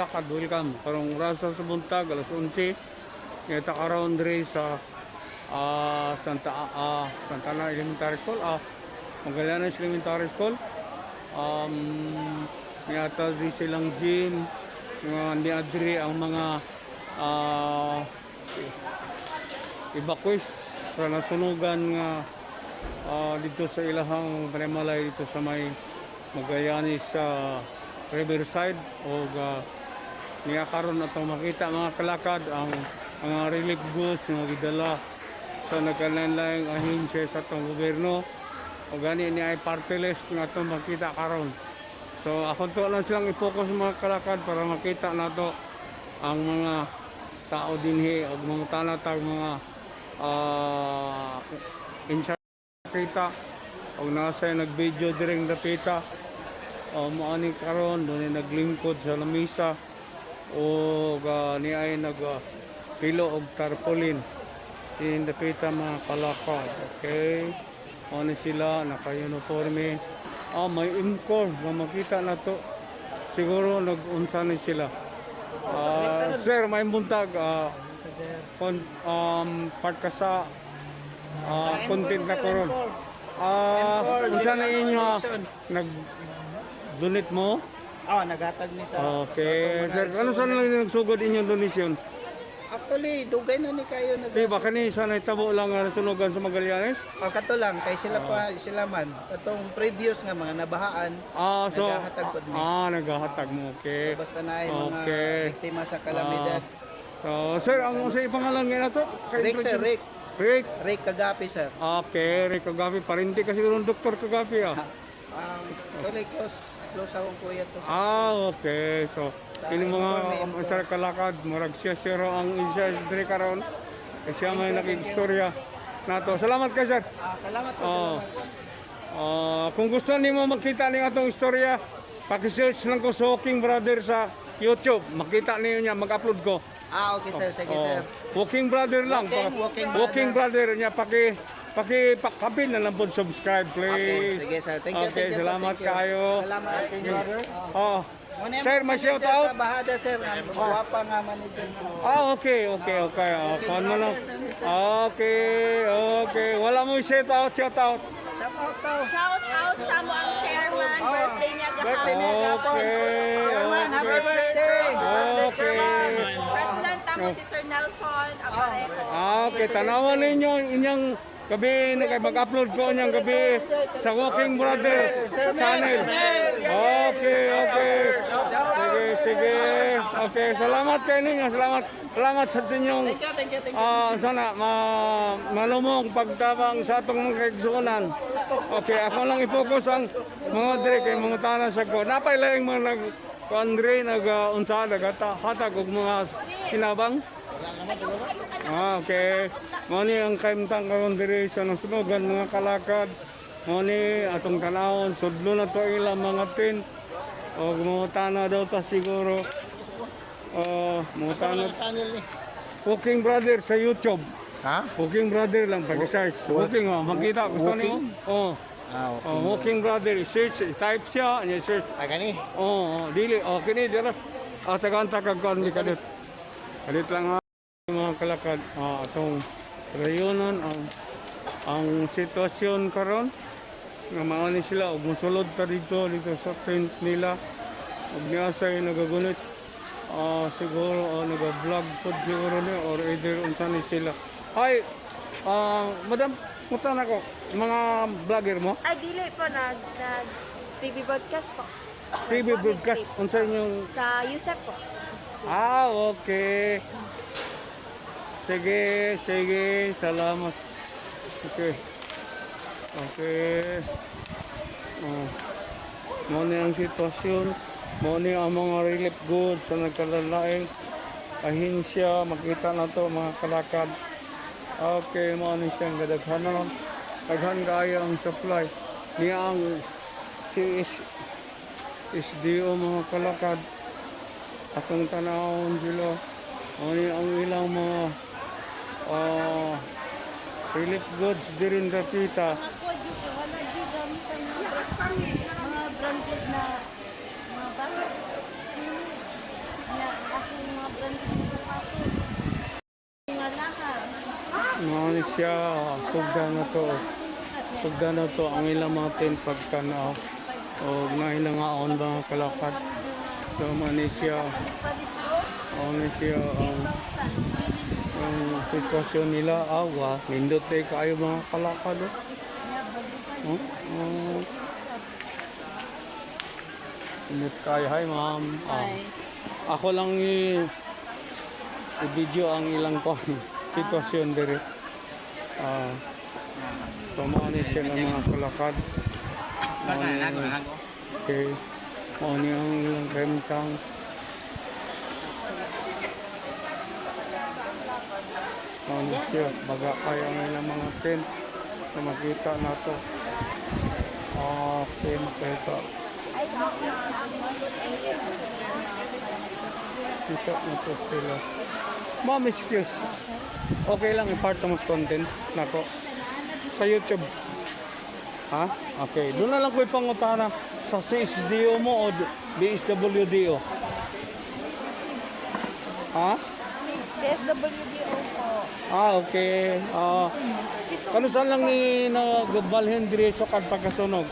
kalakad, welcome. Karong rasa sa buntag, alas 11. Ngayta karon diri sa ah, Santa ah, Santa Ana Elementary School, ah, Magallanes Elementary School. Um, ngayta di silang gym, mga niadri ang mga ah, evacuees sa nasunugan nga ah, dito sa ilahang Panemalay dito sa may Magallanes sa Riverside o uh, niya karon atong makita mga kalakad ang mga relief goods nga gidala sa nagkalain-laing ahensya sa atong gobyerno. O gani ni ay party list nga atong makita karon. So ako to lang silang i-focus mga kalakad para makita nato ang mga tao dinhi o mga tanatag mga uh, kita. O nasa nag-video direng dapita o maani karon doon naglingkod sa lamisa o uh, ni ay nag uh, pilo og tarpaulin. In dapita mga kalakad okay? Ano sila naka-uniforme. Ah may imkor nga makita na to siguro nag-unsa ni sila. Ah, sir may buntag ah, kon, um, part ka sa ah, content na karon ah unsa na inyo nag donate mo Oh, naghatag ni sa... okay sir ano saan lang nagsugod inyong donation Actually, dugay na ni kayo nag di ba kani sa nahitabo lang nga nasunugan sa Magallanes Oh, kato lang, kay sila pa, sila man. Itong previous nga mga nabahaan, ah so Naghahatag pod mi. ah naghahatag mo okay basta na mga Okay. biktima sa kalamidad. so sir ang sa pangalan nga na to Kay- Rick, sir, Rick. Rick Rick Kagapi, sir. Okay, Rick Kagapi. Parinti kasi siguro ng Dr. Kagapi ah. Um, tuloy close akong kuya to. Sir. Ah, okay. So, ini mga Mr. Kalakad, murag siya raw ang in-charge diri karon. Kasi siya may nakig-istorya nato. Salamat ka, sir. Ah, salamat po. Oh. salamat. Ah, kung gusto nimo makita ning atong istorya, paki-search lang ko sa Walking Brother sa YouTube. Makita niyo niya, mag-upload ko. Ah, okay, sir. Sige, Oh, sir. Walking Brother lang. Walking- Walking walking Brother niya paki paki pakapin na lang po subscribe Okay, please. sige, sir. Thank you, Okay, thank you salamat thank you. kayo. Salamat. Brother. Oh. Sir, may shout out. Sa Bahada, sir. Ang guwapa nga manager. Ah, okay, okay, okay. Oh, mo lang. Okay, okay. Wala mo shout out, shout out. Shout out daw. Shout out sa mo ang chairman, birthday niya Birthday gahapon. niya gapon. Okay, Chairman, happy okay. birthday. Birthday, Okay. chairman. President tamo si Sir Nelson Aparejo. Ah, okay, tanawan ninyo inyong gabi na kay mag-upload ko inyong gabi sa Walking Brother channel. Okay, okay. Sige, sige. Okay, salamat kayo ninyo. Salamat. Salamat sa inyong. Ah, sana ma malumong pagtabang sa atong mga kaigsunan. Okay, ako lang i-focus ang mga dire kay mga tanan sa ko. Napay lang mga nag Andre nag uh, unsa nagata hatag og mga kinabang. Ah, okay. Mo ni ang kaimtang karon dire sa nasunugan mga kalakad. Mo ni atong tanawon sudlo na to ilang mga tin. Og mga tana daw ta siguro. Oh, mga tana channel ni. Walking Brother sa YouTube. Ha? Walking Brother lang pag-search. Walking, oh, makita. Gusto niyo? Oh. Ah, Oh, Walking Brother, search, type siya, niya search. Ah, gani. Oh, oh, dili, oh, kini dira. Ah, tagantag kag kon di kadit. Kadit lang ah, mga kalakad, ah, atong rayunon ang ang sitwasyon karon nga mao ni sila og mosulod ta dito dito sa tent nila og niya say nagagunit ah siguro oh, naga-vlog pod siguro ni or either unsa ni sila ay ah madam mutan ako mga vlogger mo Ay, dili po, nag, nag TV broadcast po. TV broadcast unsa inyong Sa USEP po. Ah, okay. Sige, sige. Salamat. Okay. Okay. Oh. Mo ni ang sitwasyon. Mo ni ang mga relief goods sa nagkalalaing ahensya. Makita na to mga kalakad. Okay, mo ni siyang gadaghanon. Daghan kaya ang supply. Niya ang si SDO mga kalakad akong tanawon sila ano ang ilang mga Oh, Philip Goods di rin kapita. Wala di na mga bago. Na aking mga branded na sapatos. Siya, sugda na to. Sugda na to ang ilang mga tin pagkanaw. O oh. oh, nga ilang aon ba mga kalakad. So, mga siya. Mga siya. Um, ang sitwasyon nila awa nindot eh kayo mga kalakad oh. Oh, oh. Nindot kayo. Hi ma'am. Ah, ako lang i i-video ang ilang ko sitwasyon dire ah so mga ni siya ng mga kalakad. Mao ni- okay. Mao ni ang ilang rentang siya, baga ang ilang mga tent na makita na to. Okay, makita. Kita na to sila. Ma'am, excuse. Okay lang, i-part mo sa content nako sa YouTube. Ha? Okay. Doon na lang ko ipangutana sa CSDO mo o DSWDO. Ha? CSWDO. Ah, okay. Ah, kano saan lang ni nagbalhin dire sa kad pagkasunog?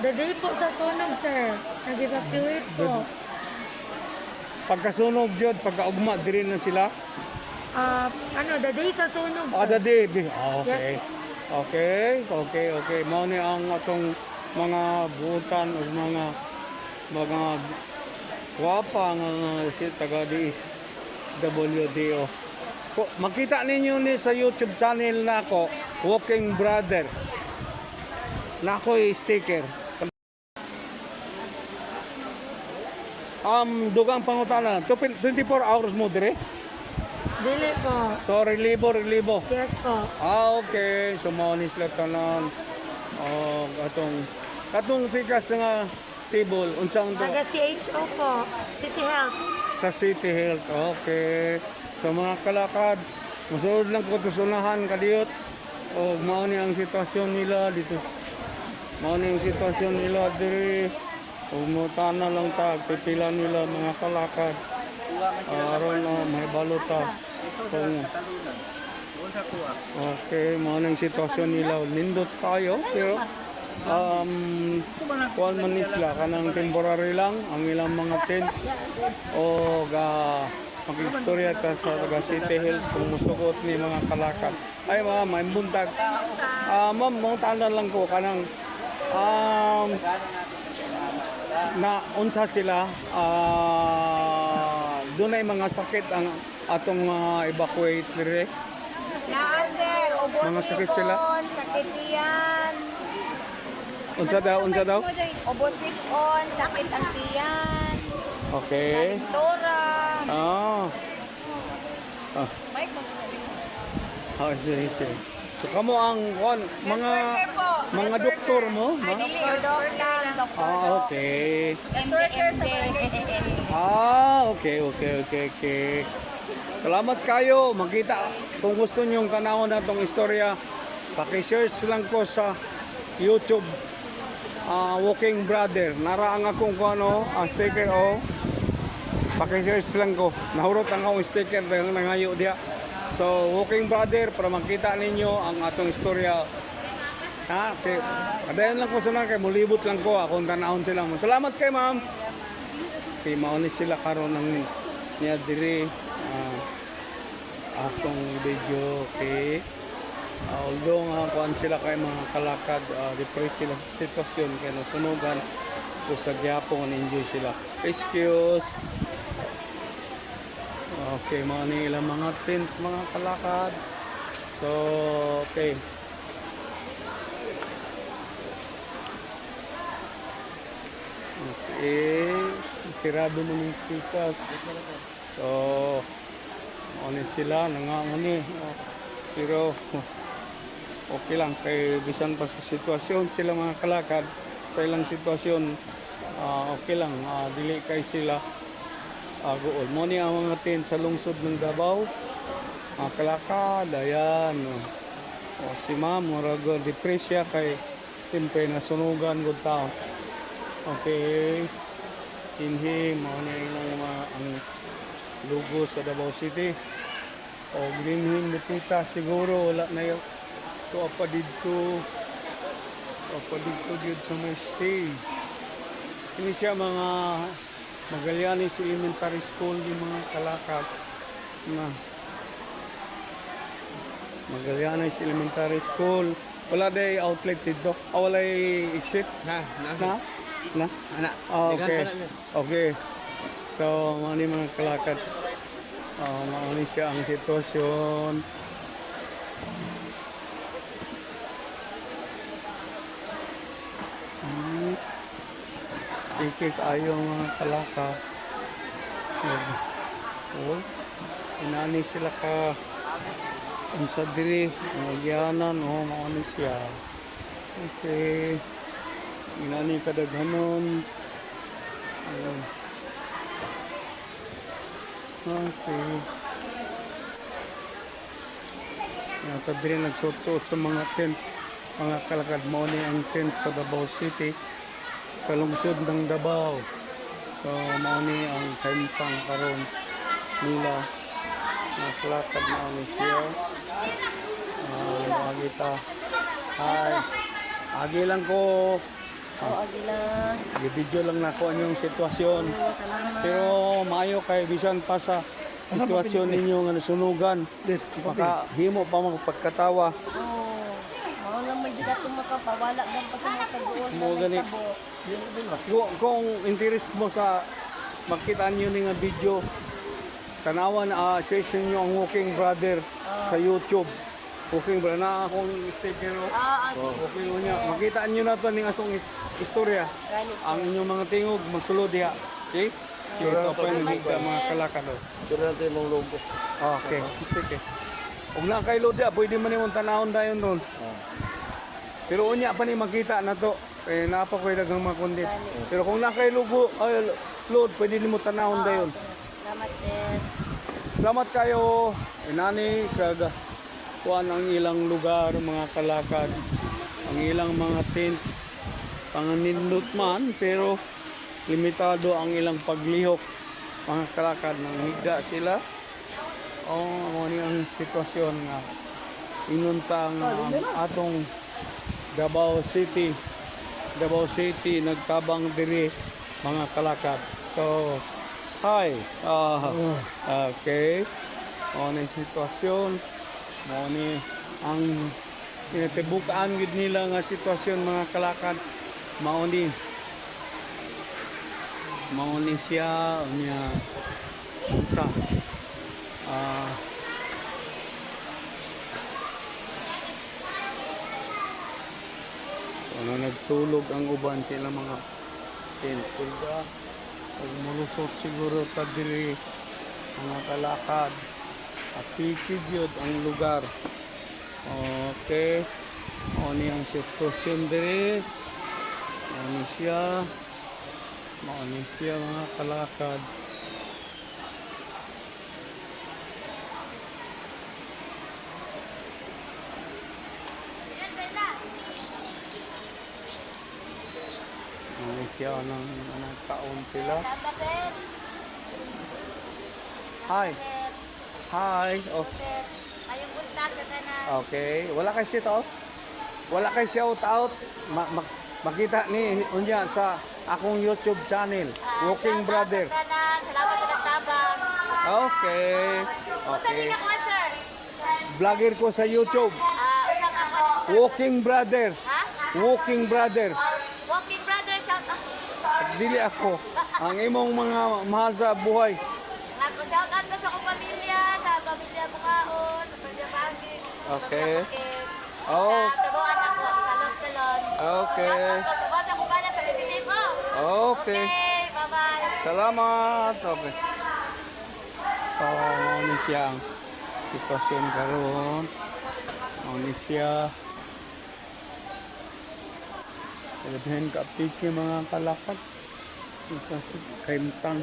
The day po sa sunog, sir. Nag-evacuate po. Pagkasunog jud, pagkaugma dire na sila. Ah, ano, the day sa sunog, Ah, sir. dadi. Ah, okay. Okay, okay, okay. Mao ni ang atong mga buutan o mga mga wapa nga si taga DIS WDO. Ko, makita ninyo ni sa YouTube channel na ako, Walking Brother. Na ako sticker. Um, dugang pangutana, 24 hours mo dire. Dili po. So, relibo, relibo. Yes po. Ah, okay. So, maunis lang tanan. Oh, atong katong fikas nga table unsang to Taga CHO po. City Health. Sa City Health. Okay. So mga kalakad, masunod lang ko to sunahan kadiyot. O mao ni ang sitwasyon nila dito. Mao ni ang sitwasyon nila diri. Mo na lang ta pipila nila mga kalakad. Aron na may balota. Kung Okay, mao nang sitwasyon nila. Nindot kayo, pero um, kuan man ni sila kanang temporary lang ang ilang mga tent o ga makikistorya ta sa taga City Health kung musukot ni mga kalakad. Ay ma'am, may buntag. Ah, ma'am, mga tanda lang ko kanang um, na unsa sila ah doon ay mga sakit ang atong mga evacuate dire. Mga sakit sila? Sakit tiyan. Unsa daw, unsa daw? Ubo sikon. Sakit ang tiyan. Okay. Tora. Ah. Ah. Mike, Ah, sige, sige. So kamo ang kuan mga mga doktor mo, Ay, ma? dili. Doktor lang. Doktor. Ah, okay. Worker sa. Ah, okay, okay, okay, okay. Salamat kayo. Makita kung gusto niyo yung tanawon na tong istorya, paki-search lang ko sa YouTube. Ah, Walking Brother. Naraang akong kung ano, ang sticker o. Paki-search lang ko. Nahurot ang akong sticker ng nangayo diya. So, Walking Brother para makita ninyo ang atong istorya. Ha? Okay. Lang ko sa kay mulibot lang ko akong tanahon sila. Salamat kay ma'am. Okay, maunit sila karon ng niya diri ah, atong video okay Ah, although nga kuan sila kay mga kalakad uh, depressed sila sa sitwasyon kay nasunugan so sa gyapon enjoy sila. Excuse. Okay mga ni ilang mga tent mga kalakad. So okay. Okay, sirado mo ng pikas. So, ano sila, nangangani. Oh, Pero, okay lang. Kay bisan pa sa sitwasyon sila mga kalakad, sa ilang sitwasyon, ah, okay lang. Ah, dili kay sila uh, gool. Mo ni ang mga tent sa lungsod ng Davao. Mga kalakad, ayan. Oh. Oh, si ma'am, murag depresya kay timpe nasunugan gud taon. Okay. Inhim, mo na ilang mga ang lugo sa Davao City. O dinhin lupita siguro wala na yung to pa dito to pa dito dito sa may stage. Ini siya mga Magallanes Elementary School yung mga kalakap na Magallanes Elementary School. Wala day outlet dito. Ah, wala exit. Na, Na? Na? Anak. Ah, okay. Okay. So, mga mga kalakad. Uh, mauni siya ang sitwasyon. Ikik ayaw mga kalakad. Oh, inani sila ka ang sa diri, nagyanan, oh, mauni siya. Okay. Inani kadaghanon. Ayun. Okay. Yata din nagsuot sa mga tent. Mga kalakad mo ni ang tent sa Davao City. Sa lungsod ng Davao. So, mao ni ang kentang karon nila. Mga kalakad na ni siya. Ah, kita. Hi. Agi lang ko. Oo, Agila. I-video lang na ko yung sitwasyon. Pero maayo kay bisan pa sa sitwasyon ninyo nga nasunugan. Maka himo pa mga pagkatawa. Oo. Mao dito itong makapawala lang pa sa Mo gani. nagtabo. Kung, kung interest mo sa makita niyo ni nga video, tanawan uh, session niyo ang Walking Brother sa YouTube. Walking Brother na akong sticker. oh. Ah, ah, sige, Okay sige, niya. sir. Makita niyo na to ning atong istorya. Gani, sir. Ang inyong mga tingog magsulod diha. Okay? Okay, ito pa yung Salamat, sa mga sir. kalakad. oh. Sure natin mong logo. Okay, sige. Kung na kay load ya, pwede man imong tanahon dayon doon. Pero unya pa ni makita na to. Eh napa ko dagang mga kundit. Pero kung na kay lugo, ay load pwede nimo tanahon dayon. Salamat, sir. Salamat kayo. Inani kag kuan ang ilang lugar, mga kalakad, ang ilang mga tent panganindot man pero limitado ang ilang paglihok mga kalakad nang higa sila o ano ni ang sitwasyon nga inuntang um, atong Davao City. Davao City nagtabang diri mga kalakad so hi. Ah okay. O ni sitwasyon? Mo ni ang tinatibukaan gid nila nga sitwasyon mga kalakad mao ni. Mao ni siya unya sa ah ano nagtulog ang uban sila mga tent. Kulga pag mulusot siguro ta diri mga kalakad. Apikid yun ang lugar. Okay. O niyang sitwasyon diri? Ano siya? Mauni siya mga kalakad. Mauni siya ng anong taon sila. Hi. Hi. Oh. Ayong punta sa kanan. okay. Wala kay shout out? Wala kay shout out? Ma ma- makita ni unya sa akong YouTube channel, Ah, Walking Brother. Sa. Salamat sa nagtabang. Okay. Okay. sir. Sir. Vlogger ko sa YouTube. Sir. Walking Brother. Ha? Walking Brother. Ah, Dili ako. Ang imong mga mahal sa buhay. Ako, shout out ko sa akong pamilya, sa pamilya Bukao, sa pamilya Pagi, Okay. Oh. Sa tabuan ako, sa Love Salon. Okay. Shout out ko, sa kubana sa Lititin mo. Okay. Okay, bye-bye. Salamat. Okay. So, ano ni siya ang sitwasyon karon. Ano ni siya. Kailangan ka piki mga kalakat. Kasi kaimtang.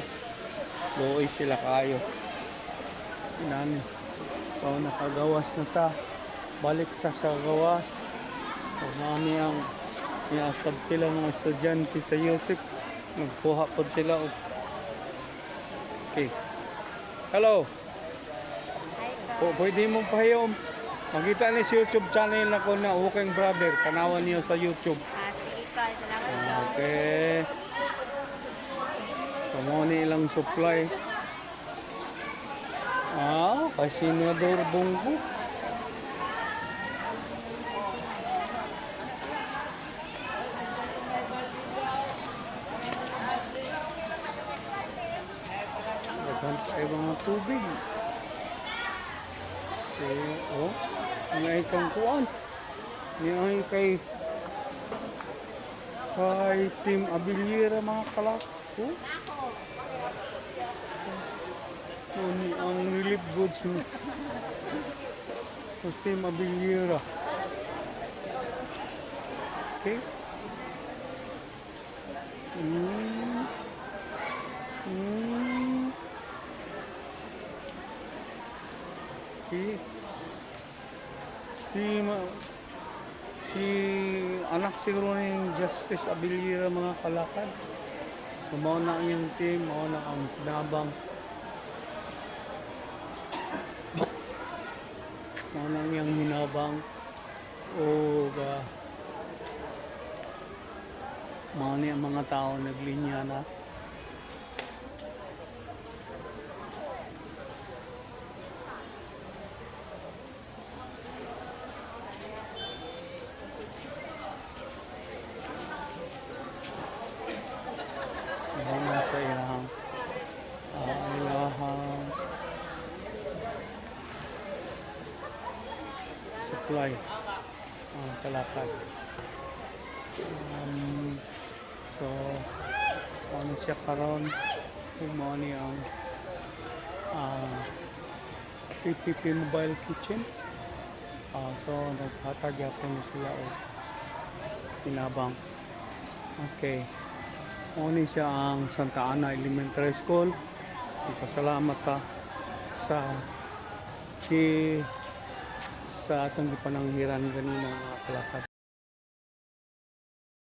Luoy sila kayo. Inani. So, nakagawas na ta. Balik ta sa gawas. So, nani ang niasab sila mga estudyante sa Yusik. Nagkuha po sila. og- Okay. Hello. Hi pwede mong pahiyom. Makita ni sa YouTube channel ako na Ukeng Brother. Kanawan niyo sa YouTube. Ah, sige ka. Salamat ka. Okay. Kamo ni ilang supply. Ah, kay Senador Bongo. Dagan tayo mga tubig. Okay, oh. Ngay kang kuan. Ngay kay kay Team Abiliera mga kalako. So, ni ang Sa Team Abiliera. Okay. Mm. Mm. Okay. Si ma si anak siguro ng Justice Abilira mga kalakad. So mao na yung team, mao na ang nabang. Mao na yung minabang o uh, yung mga tao naglinya na. Hanggang sa ilahang uh, ilahang supply kalakad. Um, so, ano siya karon mo ni ang uh, PPP Mobile Kitchen. Ah, so, naghatag yapon ni sila o pinabang. Okay. Muna siya ang Santa Ana Elementary School. Ipasalamat ka sa ki sa atong gipananghiran ganina kalakad.